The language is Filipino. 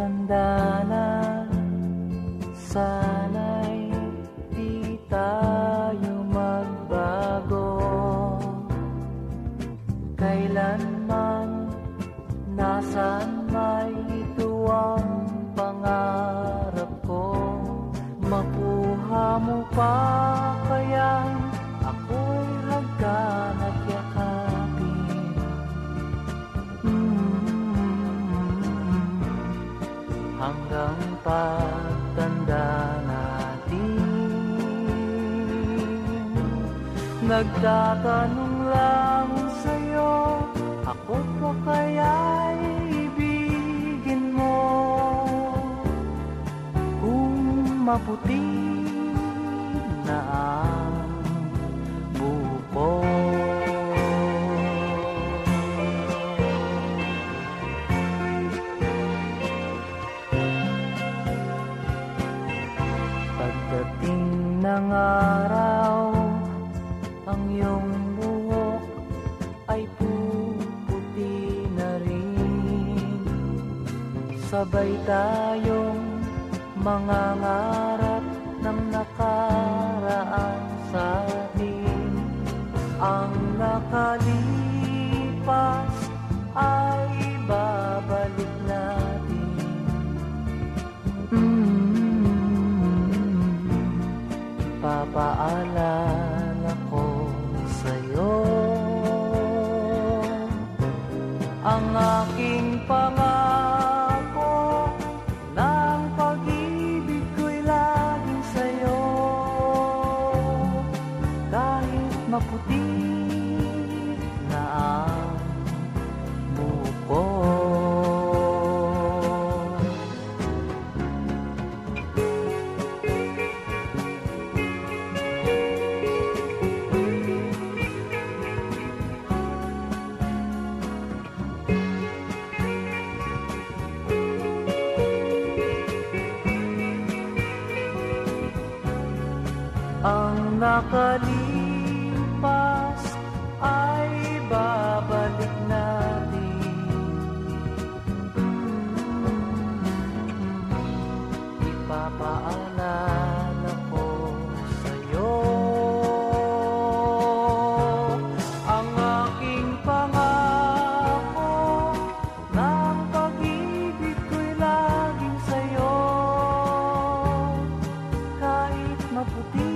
Matanda na Sana'y di tayo magbago. Kailanman Nasaan may ito ang pangarap ko? Mapuha mo pa kayang Hanggang pagtanda natin. Nagtatanong lang sa'yo Ako pa kaya'y ibigin mo? Kung maputi na araw Ang iyong buhok ay puputi na rin. Sabay tayong mga ngarap ng nakaraan sa atin. Ang nakalipas Papaalala ko sa'yo. Ang aking pangako ang nakalipas ay babalik natin. Ipapaalala ko sa'yo ang aking pangako ng pag-ibig ko'y laging sa'yo. Kahit maputi